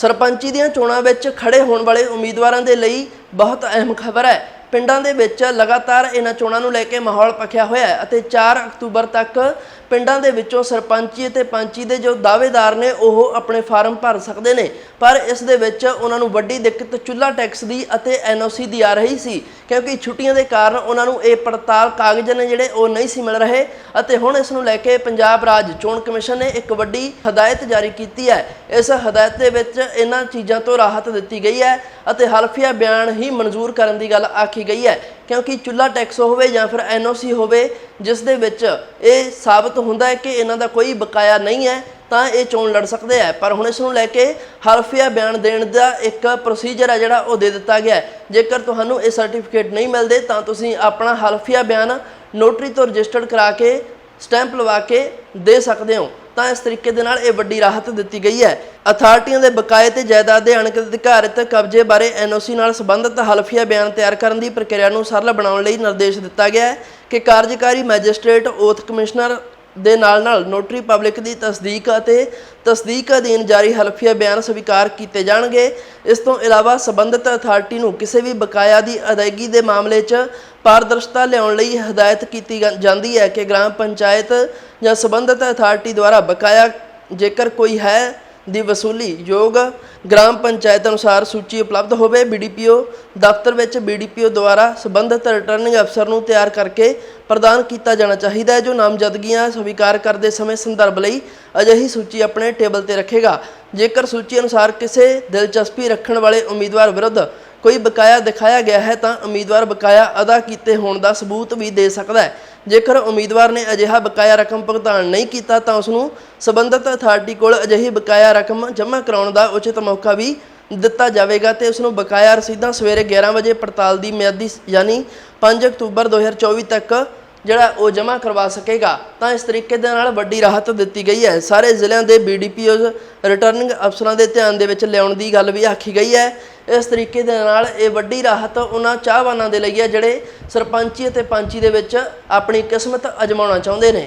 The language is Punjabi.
ਸਰਪੰਚੀ ਦੀਆਂ ਚੋਣਾਂ ਵਿੱਚ ਖੜੇ ਹੋਣ ਵਾਲੇ ਉਮੀਦਵਾਰਾਂ ਦੇ ਲਈ ਬਹੁਤ ਅਹਿਮ ਖਬਰ ਹੈ। ਪਿੰਡਾਂ ਦੇ ਵਿੱਚ ਲਗਾਤਾਰ ਇਹਨਾਂ ਚੋਣਾਂ ਨੂੰ ਲੈ ਕੇ ਮਾਹੌਲ ਪੱਖਿਆ ਹੋਇਆ ਹੈ ਅਤੇ 4 ਅਕਤੂਬਰ ਤੱਕ ਪਿੰਡਾਂ ਦੇ ਵਿੱਚੋਂ ਸਰਪੰਚੀ ਅਤੇ ਪੰਚੀ ਦੇ ਜੋ ਦਾਅਵੇਦਾਰ ਨੇ, ਉਹ ਆਪਣੇ ਫਾਰਮ ਭਰ ਸਕਦੇ ਨੇ। ਪਰ ਇਸ ਦੇ ਵਿੱਚ ਉਹਨਾਂ ਨੂੰ ਵੱਡੀ ਦਿੱਕਤ ਚੁੱਲ੍ਹਾ ਟੈਕਸ ਦੀ ਅਤੇ ਐਨਓਸੀ ਦੀ ਆ ਰਹੀ ਸੀ, ਕਿਉਂਕਿ ਛੁੱਟੀਆਂ ਦੇ ਕਾਰਨ ਉਹਨਾਂ ਨੂੰ ਇਹ ਪੜਤਾਲ ਕਾਗਜ਼ ਨੇ ਜਿਹੜੇ, ਉਹ ਨਹੀਂ ਸੀ ਮਿਲ ਰਹੇ। ਅਤੇ ਹੁਣ ਇਸ ਨੂੰ ਲੈ ਕੇ ਪੰਜਾਬ ਰਾਜ ਚੋਣ ਕਮਿਸ਼ਨ ਨੇ ਇੱਕ ਵੱਡੀ ਹਦਾਇਤ ਜਾਰੀ ਕੀਤੀ ਹੈ। ਇਸ ਹਦਾਇਤ ਦੇ ਵਿੱਚ ਇਹਨਾਂ ਚੀਜ਼ਾਂ ਤੋਂ ਰਾਹਤ ਦਿੱਤੀ ਗਈ ਹੈ ਅਤੇ ਹਲਫੀਆ ਬਿਆਨ ਹੀ ਮਨਜ਼ੂਰ ਕਰਨ ਦੀ ਗੱਲ ਆਖੀ ਗਈ ਹੈ। ਕਿਉਂਕਿ ਚੁੱਲ੍ਹਾ ਟੈਕਸ ਹੋਵੇ ਜਾਂ ਫਿਰ ਐਨਓਸੀ ਹੋਵੇ, ਜਿਸ ਦੇ ਵਿੱਚ ਇਹ ਸਾਬਤ ਹੁੰਦਾ ਹੈ ਕਿ ਇਹਨਾਂ ਦਾ ਕੋਈ ਬਕਾਇਆ ਨਹੀਂ ਹੈ, ਤਾਂ ਇਹ ਚੋਣ ਲੜ ਸਕਦੇ ਆ ਪਰ ਹੁਣ ਇਸ ਨੂੰ ਲੈ ਕੇ ਹਲਫੀਆ ਬਿਆਨ ਦੇਣ ਦਾ ਇੱਕ ਪ੍ਰੋਸੀਜਰ ਹੈ ਜਿਹੜਾ ਉਹ ਦੇ ਦਿੱਤਾ ਗਿਆ ਜੇਕਰ ਤੁਹਾਨੂੰ ਇਹ ਸਰਟੀਫਿਕੇਟ ਨਹੀਂ ਮਿਲਦੇ, ਤਾਂ ਤੁਸੀਂ ਆਪਣਾ ਹਲਫੀਆ ਬਿਆਨ ਨੋਟਰੀ ਤੋਂ ਰਜਿਸਟਰਡ ਕਰਾ ਕੇ ਸਟੈਂਪ ਲਵਾ ਕੇ ਦੇ ਸਕਦੇ ਹੋ। ਤਾਂ ਇਸ ਤਰੀਕੇ ਦੇ ਨਾਲ ਇਹ ਵੱਡੀ ਰਾਹਤ ਦਿੱਤੀ ਗਈ ਹੈ। ਅਥਾਰਟੀਆਂ ਦੇ ਬਕਾਏ ਤੇ ਜਾਇਦਾਦ ਦੇ ਅਣਕਿਤ ਅਧਿਕਾਰਿਤ ਕਬਜ਼ੇ ਬਾਰੇ ਐਨਓਸੀ ਨਾਲ ਸੰਬੰਧਿਤ ਹਲਫੀਆ ਬਿਆਨ ਤਿਆਰ ਕਰਨ ਦੀ ਪ੍ਰਕਿਰਿਆ ਨੂੰ ਸਰਲ ਬਣਾਉਣ ਲਈ ਨਿਰਦੇਸ਼ ਦਿੱਤਾ ਗਿਆ ਹੈ ਕਿ ਕਾਰਜਕਾਰੀ ਮੈਜਿਸਟ੍ਰੇਟ, ਓਥ ਕਮਿਸ਼ਨਰ ਦੇ ਨਾਲ ਨਾਲ ਨੋਟਰੀ ਪਬਲਿਕ ਦੀ ਤਸਦੀਕ ਅਤੇ ਤਸਦੀਕ ਅਧੀਨ ਜਾਰੀ ਹਲਫੀਆ ਬਿਆਨ ਸਵੀਕਾਰ ਕੀਤੇ ਜਾਣਗੇ। ਇਸ ਤੋਂ ਇਲਾਵਾ ਸੰਬੰਧਿਤ ਅਥਾਰਟੀ ਨੂੰ ਕਿਸੇ ਵੀ ਬਕਾਇਆ ਦੀ ਅਦਾਇਗੀ ਦੇ ਮਾਮਲੇ 'ਚ ਪਾਰਦਰਸ਼ਤਾ ਲਿਆਉਣ ਲਈ ਹਦਾਇਤ ਕੀਤੀ ਗਾ- ਜਾਂਦੀ ਹੈ ਕਿ ਗ੍ਰਾਮ ਪੰਚਾਇਤ ਜਾਂ ਸੰਬੰਧਿਤ ਅਥਾਰਟੀ ਦੁਆਰਾ ਬਕਾਇਆ ਜੇਕਰ ਕੋਈ ਹੈ ਦੀ ਵਸੂਲੀ ਯੋਗ ਗ੍ਰਾਮ ਪੰਚਾਇਤ ਅਨੁਸਾਰ ਸੂਚੀ ਉਪਲਬਧ ਹੋਵੇ। ਬੀਡੀਪੀਓ ਦਫ਼ਤਰ ਵਿੱਚ ਬੀਡੀਪੀਓ ਦੁਆਰਾ ਸੰਬੰਧਿਤ ਰਿਟਰਨਿੰਗ ਅਫਸਰ ਨੂੰ ਤਿਆਰ ਕਰਕੇ ਪ੍ਰਦਾਨ ਕੀਤਾ ਜਾਣਾ ਚਾਹੀਦਾ ਹੈ, ਜੋ ਨਾਮਜ਼ਦਗੀਆਂ ਸਵੀਕਾਰ ਕਰਦੇ ਸਮੇਂ ਸੰਦਰਭ ਲਈ ਅਜਿਹੀ ਸੂਚੀ ਆਪਣੇ ਟੇਬਲ ਤੇ ਰੱਖੇਗਾ। ਜੇਕਰ ਸੂਚੀ ਅਨੁਸਾਰ ਕਿਸੇ ਦਿਲਚਸਪੀ ਰੱਖਣ ਵਾਲੇ ਉਮੀਦਵਾਰ ਵਿਰੁੱਧ ਕੋਈ ਬਕਾਇਆ ਦਿਖਾਇਆ ਗਿਆ ਹੈ, ਤਾਂ ਉਮੀਦਵਾਰ ਬਕਾਇਆ ਅਦਾ ਕੀਤੇ ਹੋਣ ਦਾ ਸਬੂਤ ਵੀ ਦੇ ਸਕਦਾ ਹੈ। ਜੇਕਰ ਉਮੀਦਵਾਰ ਨੇ ਅਜਿਹਾ ਬਕਾਇਆ ਰਕਮ ਭੁਗਤਾਨ ਨਹੀਂ ਕੀਤਾ ਤਾਂ ਉਸ ਨੂੰ ਸਬੰਧਤ ਅਥਾਰਟੀ ਕੋਲ ਅਜਿਹੀ ਬਕਾਇਆ ਰਕਮ ਜਮ੍ਹਾਂ ਕਰਾਉਣ ਦਾ ਉਚਿਤ ਮੌਕਾ ਵੀ ਦਿੱਤਾ ਜਾਵੇਗਾ ਤੇ ਉਸ ਨੂੰ ਬਕਾਇਆ ਰਸੀਦਾਂ ਸਵੇਰੇ 11 ਵਜੇ ਪੜਤਾਲ ਦੀ ਮਿਆਦੀ ਯਾਨੀ 5 ਅਕਤੂਬਰ 2024 ਤੱਕ ਜਿਹੜਾ ਉਹ ਜਮ੍ਹਾਂ ਕਰਵਾ ਸਕੇਗਾ। ਤਾਂ ਇਸ ਤਰੀਕੇ ਦੇ ਨਾਲ ਵੱਡੀ ਰਾਹਤ ਦਿੱਤੀ ਗਈ ਹੈ। ਸਾਰੇ ਜ਼ਿਲ੍ਹਿਆਂ ਦੇ ਬੀਡੀਪੀਓਜ਼ ਰਿਟਰਨਿੰਗ ਅਫਸਰਾਂ ਦੇ ਧਿਆਨ ਦੇ ਵਿੱਚ ਲਿਆਉਣ ਦੀ ਗੱਲ ਵੀ ਆਖੀ ਗਈ ਹੈ। ਇਸ ਤਰੀਕੇ ਦੇ ਨਾਲ ਇਹ ਵੱਡੀ ਰਾਹਤ ਉਹਨਾਂ ਚਾਹਵਾਨਾਂ ਦੇ ਲਈ ਹੈ, ਜਿਹੜੇ ਸਰਪੰਚੀ ਅਤੇ ਪੰਚੀ ਦੇ ਵਿੱਚ ਆਪਣੀ ਕਿਸਮਤ ਅਜਮਾਉਣਾ ਚਾਹੁੰਦੇ ਨੇ।